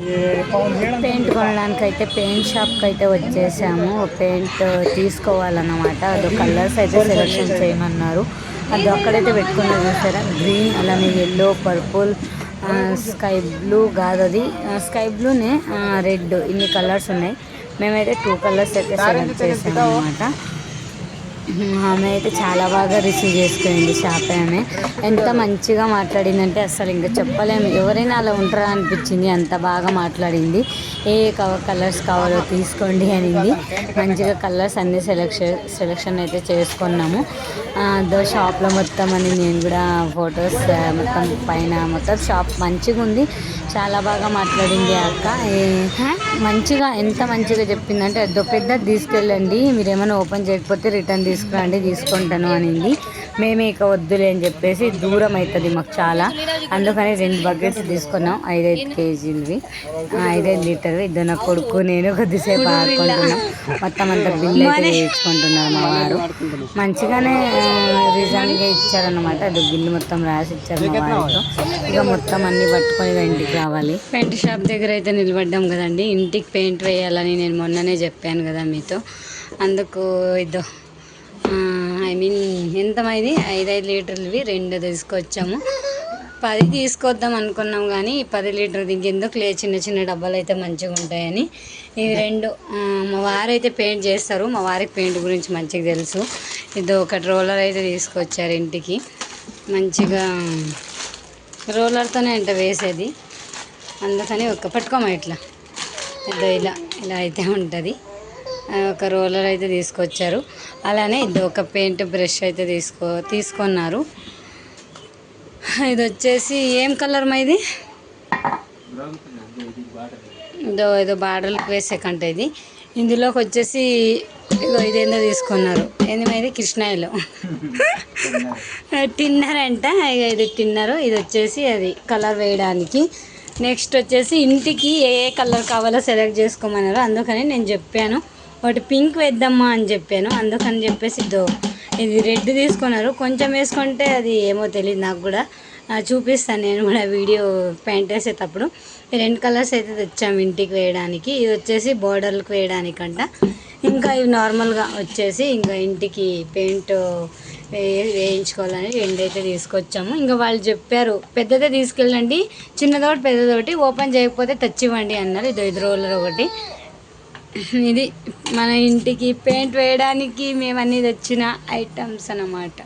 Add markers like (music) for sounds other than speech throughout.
Paint కొనడానికి అయితే paint షాప్కి అయితే వచ్చేసాము పెయింట్ తీసుకోవాలన్నమాట. అది కలర్స్ అయితే సెలెక్షన్ చేయమన్నారు. అది అక్కడైతే పెట్టుకున్నా చూసారా? గ్రీన్ అలానే ఎల్లో పర్పుల్ స్కై బ్లూ కాదు అది. స్కై బ్లూనే రెడ్ ఇన్ని కలర్స్ ఉన్నాయి. మేమైతే టూ కలర్స్ అయితే సెలెక్ట్ చేసాం అనమాట ఆమె అయితే చాలా బాగా రిసీవ్ చేసుకుంది షాప్ ఆమె. ఎంత మంచిగా మాట్లాడిందంటే అసలు ఇంకా చెప్పలేము. ఎవరైనా అలా ఉంటారా అనిపించింది అంత బాగా మాట్లాడింది. ఏ కలర్స్ కావాలో తీసుకోండి అనింది. మంచిగా కలర్స్ అన్ని సెలెక్షన్ సెలెక్షన్ అయితే చేసుకున్నాము. దో షాప్లో మొత్తం అని నేను కూడా ఫొటోస్ మొత్తం పైన మొత్తం షాప్ మంచిగా ఉంది. చాలా బాగా మాట్లాడింది అక్క. మంచిగా ఎంత మంచిగా చెప్పిందంటే అదో పెద్ద తీసుకెళ్ళండి మీరు ఏమైనా ఓపెన్ చేయకపోతే రిటర్న్ తీసుకురండి తీసుకుంటాను అనింది. మేమే ఇక వద్దులే అని చెప్పేసి దూరం అవుతుంది మాకు చాలా. అందుకని రెండు బకెట్స్ తీసుకున్నాం. ఐదైదు కేజీలవి. ఐదైదు లీటర్వి ఇద్దరు నా కొడుకు నేను కొద్దిసేపు ఆడుకుంటున్నాం. మొత్తం అంతా బిల్లు అయితే వేయించుకుంటున్నారు మా వారు. మంచిగానే రీజన్గా ఇచ్చారనమాట అది బిల్లు మొత్తం రాసి ఇచ్చారు మా వారితో ఇక మొత్తం అన్ని పట్టుకొని ఇంటికి రావాలి. పెయింట్ షాప్ దగ్గర అయితే నిలబడ్డాం కదండి. ఇంటికి పెయింట్ వేయాలని నేను మొన్ననే చెప్పాను కదా మీతో. అందుకు ఇదో ఐ మీన్ ఎంతమైంది? ఐదైదు లీటర్లవి రెండు తీసుకొచ్చాము. పది తీసుకొద్దాం అనుకున్నాం కానీ ఈ పది లీటర్ ఇంకెందుకు లే చిన్న చిన్న డబ్బాలు అయితే మంచిగా ఉంటాయని. ఇవి రెండు మా వారైతే పెయింట్ చేస్తారు. మా వారికి పెయింట్ గురించి మంచిగా తెలుసు. ఇది ఒకటి రోలర్ అయితే తీసుకొచ్చారు ఇంటికి. మంచిగా రోలర్తోనే అంట వేసేది. అందుకని ఒక్క పట్టుకోమా ఇట్లా. ఇదో ఇలా ఇలా అయితే ఉంటుంది. ఒక రోలర్ అయితే తీసుకొచ్చారు. అలానే ఇది ఒక పెయింట్ బ్రష్ అయితే తీసుకో తీసుకున్నారు. ఇది వచ్చేసి ఏం కలర్ మా ఇది? ఇదో ఏదో బార్డర్లకు వేసే కంట ఇది. ఇందులోకి వచ్చేసి ఇదో ఇదేందో తీసుకున్నారు. ఏంది మా ఇది? కృష్ణాయిలో టిన్నర్ (laughs) అంట. ఇది టిన్నర్ ఇది వచ్చేసి అది కలర్ వేయడానికి. నెక్స్ట్ వచ్చేసి ఇంటికి ఏ ఏ కలర్ కావాలో సెలెక్ట్ చేసుకోమన్నారు. అందుకని నేను చెప్పాను. ఒకటి పింక్ వేద్దామా అని చెప్పాను. అందుకని చెప్పేసి ఇదో ఇది రెడ్ తీసుకున్నారు. కొంచెం వేసుకుంటే అది ఏమో తెలియదు నాకు కూడా. చూపిస్తాను నేను కూడా వీడియో పెయింట్ వేసేటప్పుడు. ఈ రెండు కలర్స్ అయితే తెచ్చాము ఇంటికి వేయడానికి. ఇది వచ్చేసి బోర్డర్లకు వేయడానికంట. ఇంకా ఇవి నార్మల్గా వచ్చేసి ఇంకా ఇంటికి పెయింట్ వేయించుకోవాలని రెండైతే తీసుకొచ్చాము. ఇంకా వాళ్ళు చెప్పారు పెద్దదే తీసుకెళ్ళండి చిన్నదోటి పెద్దదోటి ఓపెన్ చేయకపోతే తెచ్చివ్వండి అన్నారు. ఇది ఐదు రోలర్ ఒకటి. ఇది మన ఇంటికి పెయింట్ వేయడానికి మేము అన్నీ తెచ్చిన ఐటమ్స్ అన్నమాట.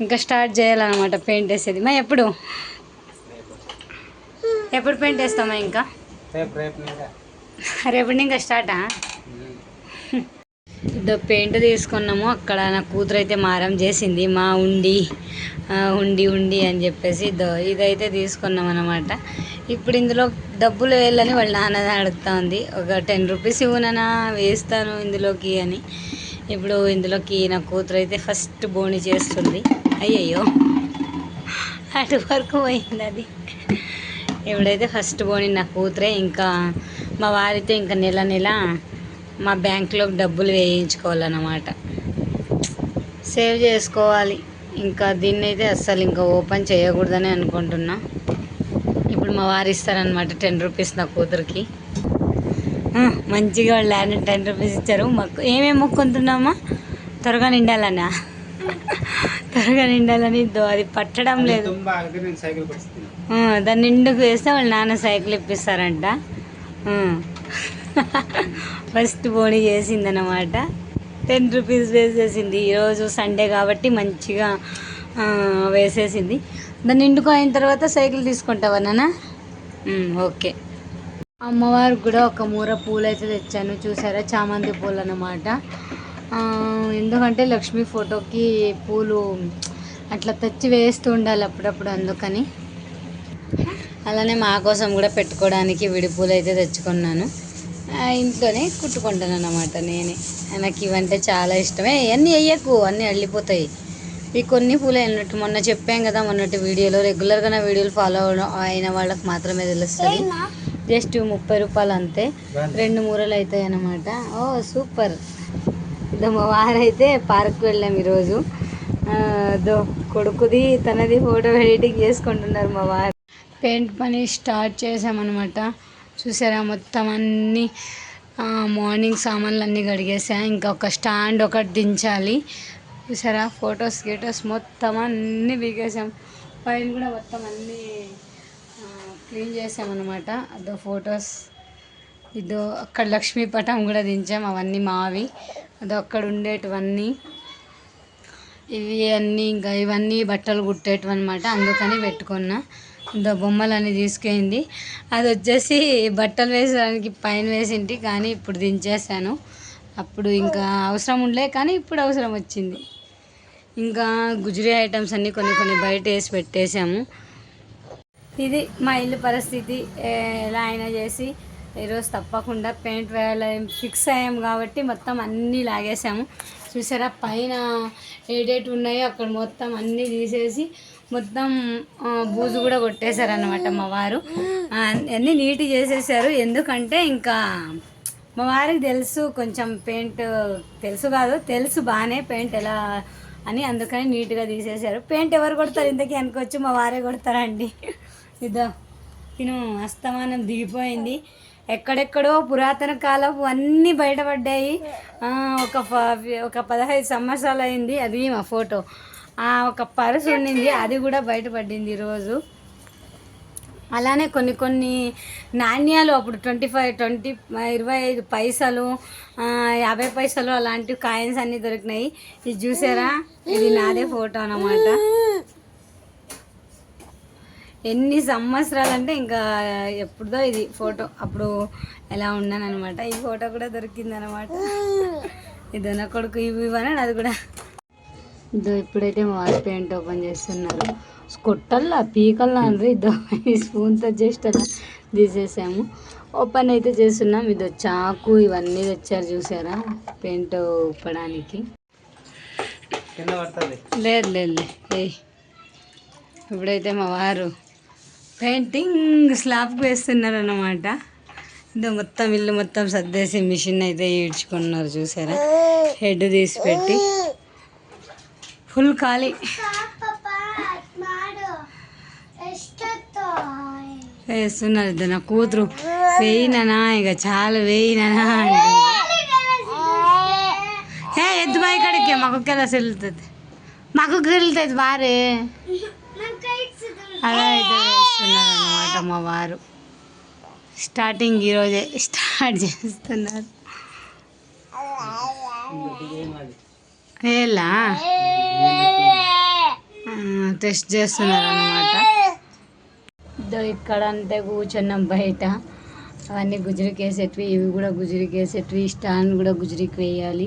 ఇంకా స్టార్ట్ చేయాలన్నమాట పెయింట్ వేసేది. మా ఎప్పుడు? ఎప్పుడు పెయింట్ వేస్తామా ఇంకా? రేపు రేపు ఇంకా రేపటి ఇంకా స్టార్టా? పెయింట్ తీసుకున్నాము. అక్కడ నా కూతురు అయితే మారం చేసింది. మా ఉండి ఉండి ఉండి అని చెప్పేసి ఇదో ఇదైతే తీసుకున్నాం అనమాట ఇప్పుడు ఇందులో డబ్బులు వేయాలని వాళ్ళ నాన్న అడుగుతా ఉంది ఒక టెన్ రూపీస్ ఇవ్వనన్నా వేస్తాను ఇందులోకి అని. ఇప్పుడు ఇందులోకి నా కూతురు అయితే ఫస్ట్ బోని చేస్తుంది. అయ్యయ్యో. అటు వరకు పోయింది అది. ఇప్పుడైతే ఫస్ట్ బోని నా కూతురే. ఇంకా మా వారితో ఇంకా నెల నెల మా బ్యాంక్లో డబ్బులు వేయించుకోవాలన్నమాట. సేవ్ చేసుకోవాలి. ఇంకా దీన్ని అయితే అస్సలు ఇంకా ఓపెన్ చేయకూడదని అనుకుంటున్నా. ఇప్పుడు మా వారు ఇస్తారనమాట టెన్ రూపీస్ నా కూతురికి. ఆ, మంచిగా వాళ్ళు ల్యాండ్ టెన్ రూపీస్ ఇచ్చారు. మాకు ఏమేమి మొక్కుంటున్నామా త్వరగా నిండాలనా త్వరగా నిండాలని ఇద్దో అది పట్టడం లేదు. దాన్ని నిండుకు వేస్తే వాళ్ళ నాన్న సైకిల్ ఇప్పిస్తారంట. ఫస్ట్ బోని చేసిందనమాట టెన్ రూపీస్ వేసేసింది. ఈరోజు సండే కాబట్టి మంచిగా వేసేసింది. దాన్ని నిండుకు అయిన తర్వాత సైకిల్ తీసుకుంటావా నాన్న? ఓకే. అమ్మవారికి కూడా ఒక మూర పూలు అయితే తెచ్చాను. చూసారా? చామంతి పూలు అన్నమాట ఎందుకంటే లక్ష్మీ ఫోటోకి పూలు అట్లా తెచ్చి వేస్తూ ఉండాలి అప్పుడప్పుడు అందుకని. అలానే మా కోసం కూడా పెట్టుకోవడానికి విడి పూలు అయితే తెచ్చుకున్నాను. ఇంట్లోనే కుట్టుకుంటాను అన్నమాట నేనే నాకు ఇవంటే చాలా ఇష్టమే. అన్నీ వేయకు అన్నీ అల్లిపోతాయి. ఈ కొన్ని పూలు అయినట్టు మొన్న చెప్పాం కదా మొన్నటి వీడియోలో రెగ్యులర్గా నా వీడియోలు ఫాలో అయిన వాళ్ళకి మాత్రమే తెలుస్తుంది. జస్ట్ ముప్పై రూపాయలు అంతే. రెండు మూరలు అవుతాయి అన్నమాట ఓ సూపర్. ఇదో మా వారైతే పార్క్ వెళ్ళాం ఈరోజు. దో కొడుకుది తనది ఫోటో ఎడిటింగ్ చేసుకుంటున్నారు మా వారు. పెయింట్ పని స్టార్ట్ చేసామన్నమాట చూసారా? మొత్తం అన్నీ మార్నింగ్ సామాన్లు అన్నీ కడిగేసా. ఇంకా ఒక స్టాండ్ ఒకటి దించాలి. చూసారా? ఫొటోస్ గిటోస్ మొత్తం అన్నీ బీగేసాం పైన కూడా మొత్తం అన్నీ క్లీన్ చేసామన్నమాట అదో ఫొటోస్ ఇదో అక్కడ లక్ష్మీ పటం కూడా దించాం. అవన్నీ మావి. అదో అక్కడ ఉండేటివన్నీ. ఇవి అన్నీ ఇంకా ఇవన్నీ బట్టలు కుట్టేటివి అనమాట అందుకని పెట్టుకున్నా. ఇంత బొమ్మలన్నీ తీసుకెళ్ళింది. అది వచ్చేసి బట్టలు వేసడానికి పైన వేసింటి కానీ ఇప్పుడు దించేసాను అప్పుడు ఇంకా అవసరం ఉండలే కానీ ఇప్పుడు అవసరం వచ్చింది. ఇంకా గుజరీ ఐటమ్స్ అన్నీ కొన్ని కొన్ని బయట వేసి పెట్టేశాము. ఇది మా ఇల్లు పరిస్థితి. ఎలా అయినా చేసి ఈరోజు తప్పకుండా పెయింట్ వేయాలని ఫిక్స్ అయ్యాము కాబట్టి మొత్తం అన్నీ లాగేసాము చూసారా పైన ఏడేటి ఉన్నాయో అక్కడ మొత్తం అన్నీ తీసేసి మొత్తం బూజు కూడా కొట్టేశారనమాట మా వారు. ఆ, అన్నీ నీట్ చేసేసారు. ఎందుకంటే ఇంకా మా వారికి తెలుసు కొంచెం పెయింట్ తెలుసు కాదు తెలుసు బాగానే పెయింట్ ఎలా అని అందుకని నీట్గా తీసేశారు. పెయింట్ ఎవరు కొడతారు? ఇంతకీ అనుకోవచ్చు మా వారే కొడతారండి. ఇదో తిను అస్తమానం దిగిపోయింది. ఎక్కడెక్కడో పురాతన కాలపు అన్నీ బయటపడ్డాయి. ఒక ఒక పదహైదు సంవత్సరాలు అయింది. అది మా ఫోటో. ఒక పర్స్ ఉండింది అది కూడా బయటపడింది ఈరోజు. అలానే కొన్ని కొన్ని నాణ్యాలు అప్పుడు ట్వంటీ ఫైవ్ ట్వంటీ ఇరవై ఐదు పైసలు యాభై పైసలు అలాంటి కాయిన్స్ అన్నీ దొరికినాయి. ఇది చూసారా? ఇది నాదే ఫోటో అన్నమాట. ఎన్ని సంవత్సరాలు అంటే ఇంకా ఎప్పుడుదో ఇది ఫోటో. అప్పుడు ఎలా ఉన్నాను అనమాట ఈ ఫోటో కూడా దొరికింది అనమాట ఇది నా కొడుకు ఇవి ఇవ్వని అది కూడా ఇదో ఇప్పుడైతే మా వారి పెయింట్ ఓపెన్ చేస్తున్నారు. కొట్టల్లా పీకల్లా అంటే ఇదో ఈ స్పూన్తో జస్ట్ అలా తీసేసాము. ఓపెన్ అయితే చేస్తున్నాం. ఇదో చాకు ఇవన్నీ తెచ్చారు చూసారా? పెయింట్ ఉప్పడానికి. లేదు లేదు. ఏయ్. ఇప్పుడైతే మా వారు పెయింటింగ్ స్లాబ్కి వేస్తున్నారు అన్నమాట ఇదో మొత్తం ఇల్లు మొత్తం సర్దేసి మిషన్ అయితే ఈడ్చుకున్నారు చూసారా? హెడ్ తీసి పెట్టి. ఫుల్ ఖాళీ. వేస్తున్నారు ఇద్దరు. నా కూతురు వేయిననా ఇక చాలు వేయిననా అంటుంది. ఏ ఎద్దు బాయ్ కడికే మాకు కెలా వెళ్తుంది మాకు వెళ్తుంది బారే అలా అయితే వేస్తున్నారు అనమాట మా వారు. స్టార్టింగ్ ఈరోజే స్టార్ట్ చేస్తున్నారు. ఎలా టెస్ట్ చేస్తున్నారు అనమాట ఇక్కడ అంతే కూర్చున్నాం బయట. అవన్నీ గుజరికి వేసేటివి ఇవి కూడా గుజరికి వేసేటివి స్టాండ్ కూడా గుజరికి వేయాలి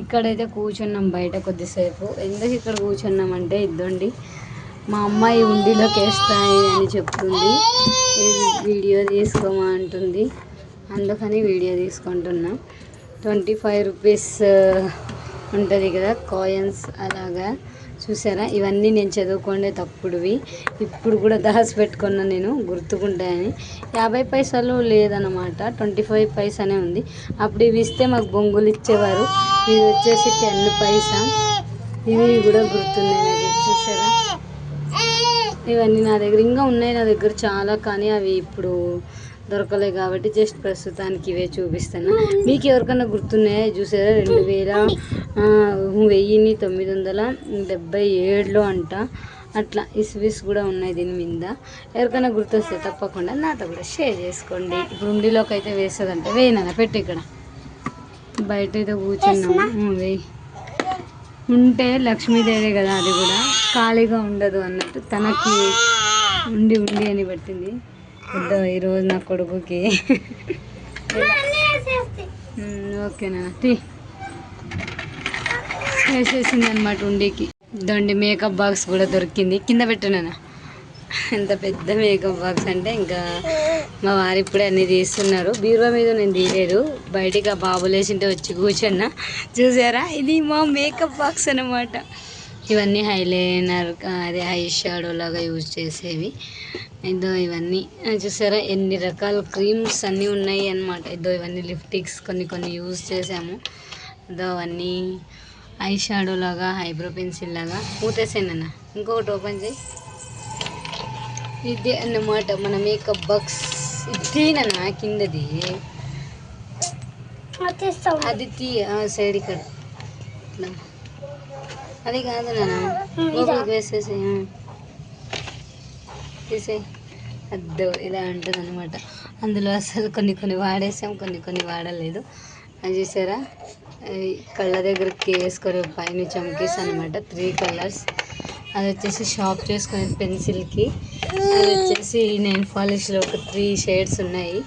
ఇక్కడైతే కూర్చున్నాం బయట కొద్దిసేపు. ఎందుకు ఇక్కడ కూర్చున్నామంటే ఇద్దండి మా అమ్మాయి ఉండిలోకి వేస్తాయి అని చెప్తుంది. వీడియో తీసుకోమా అంటుంది. అందుకని వీడియో తీసుకుంటున్నాం. ట్వంటీ ఫైవ్ రూపీస్ ఉంటుంది కదా కాయిన్స్ అలాగా. చూసారా? ఇవన్నీ నేను చదువుకోండే తప్పుడువి. ఇప్పుడు కూడా దాచి పెట్టుకున్నా నేను గుర్తుకుంటాయని. యాభై పైసలు లేదన్నమాట. ట్వంటీ ఫైవ్ పైసానే ఉంది. అప్పుడు ఇవి ఇస్తే మాకు బొంగులు ఇచ్చేవారు. ఇది వచ్చేసి టెన్ పైసా. ఇవి కూడా గుర్తున్నాయి నాకు. చూసారా? ఇవన్నీ నా దగ్గర ఇంకా ఉన్నాయి నా దగ్గర చాలా కానీ అవి ఇప్పుడు దొరకలేదు కాబట్టి జస్ట్ ప్రస్తుతానికి ఇవే చూపిస్తాను మీకు ఎవరికైనా గుర్తున్నాయా? చూసారా? రెండు వేల ఆ, వెయ్యిన్ని తొమ్మిది వందల డెబ్బై ఏడులో అంట. అట్లా ఇస్విస్ కూడా ఉన్నాయి దీని మీద. ఎవరికైనా గుర్తొస్తే తప్పకుండా నాతో కూడా షేర్ చేసుకోండి. ఇప్పుడు ఉండిలోకి అయితే వేస్తుందంటే. వేయనా పెట్టి ఇక్కడ. బయట అయితే కూర్చున్నాము వేయి. ఉంటే లక్ష్మీదేవి కదా అది కూడా. ఖాళీగా ఉండదు అన్నట్టు తనకి ఉండి ఉండి అని పెట్టింది. పెద్ద ఈరోజు నా కొడుకుకి. ఓకేనా టీ వేసేసింది అనమాట ఉండికి. దొండి మేకప్ బాక్స్ కూడా దొరికింది. కింద పెట్టునా ఎంత పెద్ద మేకప్ బాక్స్ అంటే ఇంకా మా వారు ఇప్పుడే అన్ని తీస్తున్నారు. బీరువా మీద నేను తీయలేదు. బయటికి ఆ బాబు లేచింటే వచ్చి కూర్చున్నా. చూసారా? ఇది మా మేకప్ బాక్స్ అన్నమాట. ఇవన్నీ హైలైనర్ అదే హై షాడో లాగా యూజ్ చేసేవి. ఇదో ఇవన్నీ. చూసారా? ఎన్ని రకాల క్రీమ్స్ అన్నీ ఉన్నాయి అన్నమాట. ఇదో ఇవన్నీ లిప్టిక్స్ కొన్ని కొన్ని యూజ్ చేసాము ఇదో అవన్నీ ఐ షాడో లాగా ఐబ్రో పెన్సిల్ లాగా పూతేసానన్న ఇంకొకటి ఓపెన్ చేయి. ఇదే అన్నమాట. మన మేకప్ బాక్స్. ఇదేనా కిందది. అది తీ సైడ్ ఇక్కడ. అది కాదు నాన్న. వేసేసి తీసే అద్దు ఇలా ఉంటుంది అనమాట అందులో అసలు కొన్ని కొన్ని వాడేసాం కొన్ని కొన్ని వాడలేదు. అది చూసారా? కళ్ళ దగ్గరికి వేసుకొని పైన చమ్కీస్ అనమాట త్రీ కలర్స్. అది వచ్చేసి షాప్ చేసుకునే పెన్సిల్కి. అది వచ్చేసి నెయిల్ పాలిష్లో ఒక త్రీ షేడ్స్ ఉన్నాయి.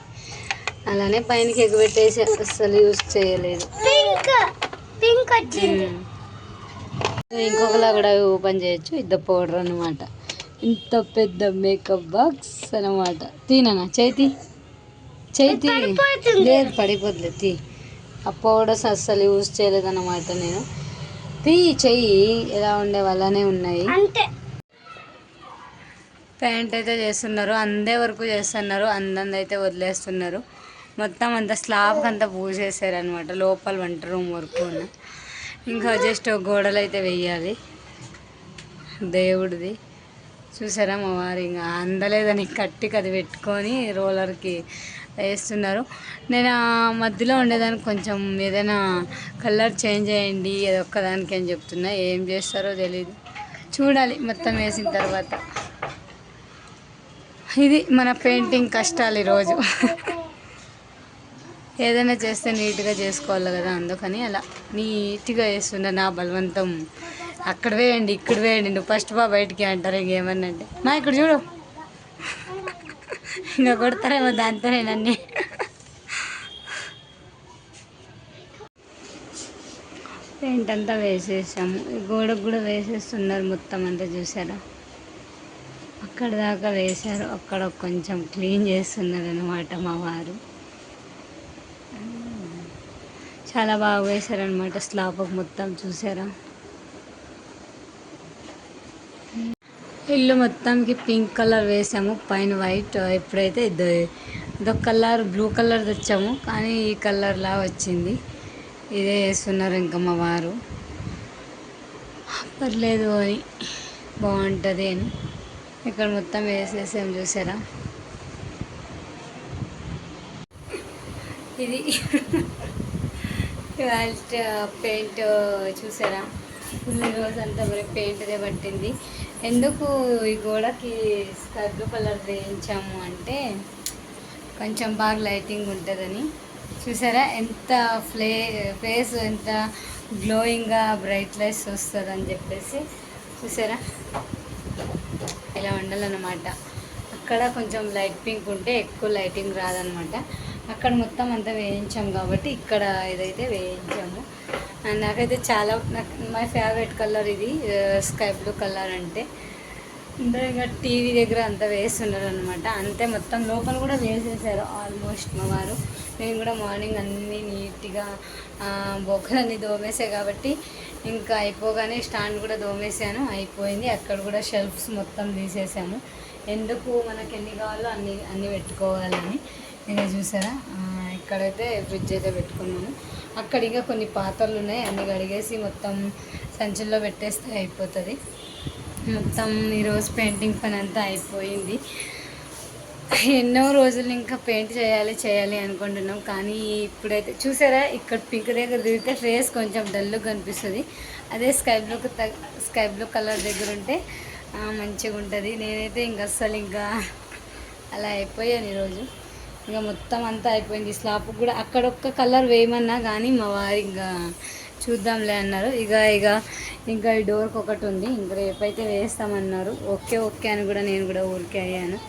అలానే పైనకి ఎగబెట్టేసి అస్సలు యూజ్ చేయలేదు. ఇంకొకలా కూడా ఓపెన్ చేయొచ్చు. ఇద్ద పౌడర్ అనమాట ఇంత పెద్ద మేకప్ బాక్స్ అనమాట తీనన్నా చేతి చేతి లేదు పడిపోద్ది తీ. ఆ పౌడర్స్ అస్సలు యూజ్ చేయలేదు అనమాట నేను. తీ చెయ్యి. ఎలా ఉండే అలానే ఉన్నాయి. ప్యాంట్ అయితే చేస్తున్నారు అందే వరకు చేస్తున్నారు అందంది అయితే వదిలేస్తున్నారు. మొత్తం అంతా స్లాబ్కి అంతా పూసేసారు అనమాట లోపల వంట రూమ్ వరకు ఉన్న. ఇంకా జస్ట్ గోడలు అయితే వెయ్యాలి దేవుడిది. చూసారా మా వారు ఇంకా అందలేదని కట్టికి అది పెట్టుకొని రోలర్కి వేస్తున్నారు. నేను మధ్యలో ఉండేదానికి కొంచెం ఏదైనా కలర్ చేంజ్ చేయండి అది ఒక్కదానికి అని చెప్తున్నా. ఏం చేస్తారో తెలియదు చూడాలి మొత్తం వేసిన తర్వాత. ఇది మన పెయింటింగ్ కష్టాలు ఈరోజు. ఏదైనా చేస్తే నీట్గా చేసుకోవాలి కదా అందుకని అలా నీట్గా వేస్తున్నా నా బలవంతం అక్కడ వేయండి ఇక్కడ వేయండి. నువ్వు ఫస్ట్ బా బయటికి అంటారు ఇంకేమన్నా అంటే మా ఇక్కడ చూడు. ఇంకా కొడతారేమో దాంతోనే నన్ను. పెయింట్ అంతా వేసేసాము గోడకు కూడా వేసేస్తున్నారు మొత్తం అంతా చూసారా? అక్కడ దాకా వేశారు. అక్కడ కొంచెం క్లీన్ చేస్తున్నారు అనమాట మా వారు. చాలా బాగా వేశారనమాట స్లాబ్ మొత్తం చూసారా? ఇల్లు మొత్తానికి పింక్ కలర్ వేసాము. పైన వైట్ ఎప్పుడైతే ఇది ఇదొక కలర్ బ్లూ కలర్ తెచ్చాము కానీ ఈ కలర్ లా వచ్చింది. ఇదే వేస్తున్నారు ఇంకా మా వారు. పర్లేదు అని బాగుంటుంది అని ఇక్కడ మొత్తం వేసేసాము చూసారా? ఇది (laughs) ఇవాళ పెయింట్ చూసారా? ఫుల్ రోజు మరి పెయింట్దే పట్టింది. ఎందుకు ఈ గోడకి స్కై కలర్ వేయించాము అంటే కొంచెం బాగా లైటింగ్ ఉంటుందని. చూసారా ఎంత ఫ్లే ఫేస్ ఎంత గ్లోయింగ్గా బ్రైట్నెస్ వస్తుంది అని చెప్పేసి. చూసారా? ఇలా ఉండాలన్నమాట. అక్కడ కొంచెం లైట్ పింక్ ఉంటే ఎక్కువ లైటింగ్ రాదనమాట అక్కడ మొత్తం అంతా వేయించాం కాబట్టి ఇక్కడ ఇదైతే వేయించాము అండ్ నాకైతే చాలా నాకు మై ఫేవరెట్ కలర్ ఇది స్కై బ్లూ కలర్ అంటే. ఇంకా ఇంకా టీవీ దగ్గర అంతా వేస్తున్నారు అనమాట అంతే మొత్తం లోపల కూడా వేసేసారు ఆల్మోస్ట్ మా వారు. నేను కూడా మార్నింగ్ అన్నీ నీట్గా బొక్కలన్నీ దోమేసాయి కాబట్టి ఇంకా అయిపోగానే స్టాండ్ కూడా దోమేసాను. అయిపోయింది. అక్కడ కూడా షెల్ఫ్స్ మొత్తం తీసేసాము. ఎందుకు మనకి ఎన్ని కావాలో అన్ని అన్నీ పెట్టుకోవాలని. ఇక చూసారా? ఇక్కడైతే ఫ్రిడ్జ్ అయితే పెట్టుకున్నాను. అక్కడ ఇంకా కొన్ని పాత్రలు ఉన్నాయి. అన్ని కడిగేసి మొత్తం సంచుల్లో పెట్టేస్తే అయిపోతుంది. మొత్తం ఈరోజు పెయింటింగ్ పని అంతా అయిపోయింది. ఎన్నో రోజులు ఇంకా పెయింట్ చేయాలి చేయాలి అనుకుంటున్నాం. కానీ ఇప్పుడైతే చూసారా? ఇక్కడ పింక్ దగ్గర దిగితే ఫేస్ కొంచెం డల్గా కనిపిస్తుంది. అదే sky blue sky blue colour దగ్గర ఉంటే మంచిగా ఉంటుంది నేనైతే ఇంకా అస్సలు ఇంకా అలా అయిపోయాను ఈరోజు ఇంకా మొత్తం అంతా అయిపోయింది. స్లాబ్ కూడా అక్కడ ఒక్క కలర్ వేయమన్నా కానీ మా వారు ఇంకా చూద్దాంలే అన్నారు. ఇక ఇక ఇంకా ఈ డోర్కి ఒకటి ఉంది. ఇంక రేపైతే వేస్తామన్నారు. ఓకే ఓకే అని కూడా నేను కూడా ఊరికే అయ్యాను.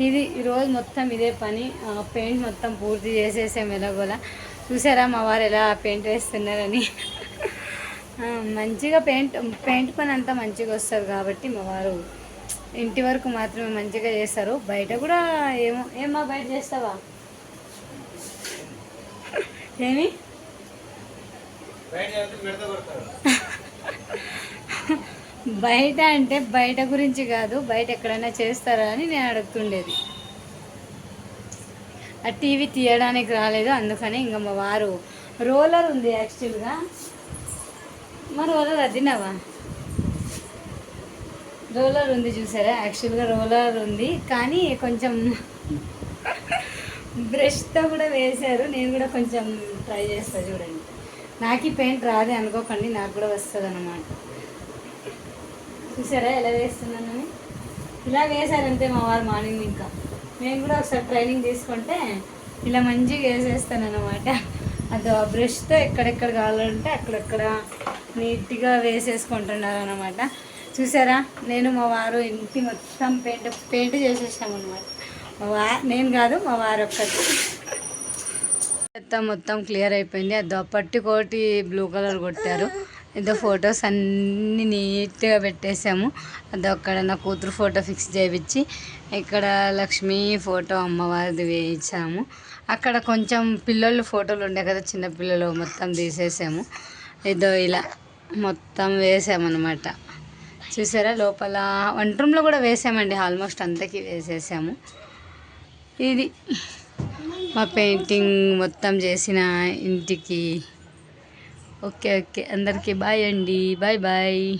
ఇది ఈరోజు మొత్తం ఇదే పని. ఆ, పెయింట్ మొత్తం పూర్తి చేసేసాం ఎలాగోలా. చూసారా మా వారు ఎలా పెయింట్ వేస్తున్నారని. మంచిగా పెయింట్ పెయింట్ పని అంతా మంచిగా వస్తుంది కాబట్టి మా వారు ఇంటి వరకు మాత్రమే మంచిగా చేస్తారు. బయట కూడా ఏమో ఏమా బయట చేస్తావా? ఏమి? (laughs) బయట అంటే బయట గురించి కాదు బయట ఎక్కడైనా చేస్తారా అని నేను అడుగుతుండేది. ఆ టీవీ తీయడానికి రాలేదు అందుకని ఇంకా మా వారు రోలర్ ఉంది యాక్చువల్గా. మా రోలర్ అదినవా రోలర్ ఉంది చూసారా? యాక్చువల్గా రోలర్ ఉంది. కానీ కొంచెం బ్రష్తో కూడా వేశారు. నేను కూడా కొంచెం ట్రై చేస్తా చూడండి. నాకు ఈ పెయింట్ రాదే అనుకోకండి. నాకు కూడా వస్తుంది అన్నమాట చూసారా ఎలా వేస్తున్నానని ఇలా వేశారంతే మా వారు మార్నింగ్ ఇంకా. నేను కూడా ఒకసారి ట్రైనింగ్ తీసుకుంటే ఇలా మంచిగా వేసేస్తాను అనమాట అది ఆ బ్రష్తో ఎక్కడెక్కడ కావాలంటే అక్కడక్కడ నీట్గా వేసేసుకుంటున్నారు అనమాట చూసారా? నేను మా వారు ఇంటి మొత్తం పెయింట్ పెయింట్ చేసేసాము అనమాట మా వా నేను కాదు మా వారు ఒక్కటి మొత్తం మొత్తం క్లియర్ అయిపోయింది. అది పట్టి కోటి బ్లూ కలర్ కొట్టారు. ఇదో ఫొటోస్ అన్నీ నీట్గా పెట్టేసాము. అది అక్కడ నా కూతురు ఫోటో ఫిక్స్ చేయించి ఇక్కడ లక్ష్మీ ఫోటో అమ్మవారిది వేయించాము. అక్కడ కొంచెం పిల్లలు ఫోటోలు ఉండే కదా చిన్న పిల్లలు మొత్తం తీసేసాము. ఇదో ఇలా మొత్తం వేసామన్నమాట. చూసారా లోపల? వంట రూమ్లో కూడా వేసామండి ఆల్మోస్ట్ అంతకీ వేసేసాము. ఇది మా పెయింటింగ్ మొత్తం చేసిన ఇంటికి. Okay okay. అందరికీ బాయ్ అండి. Bye bye.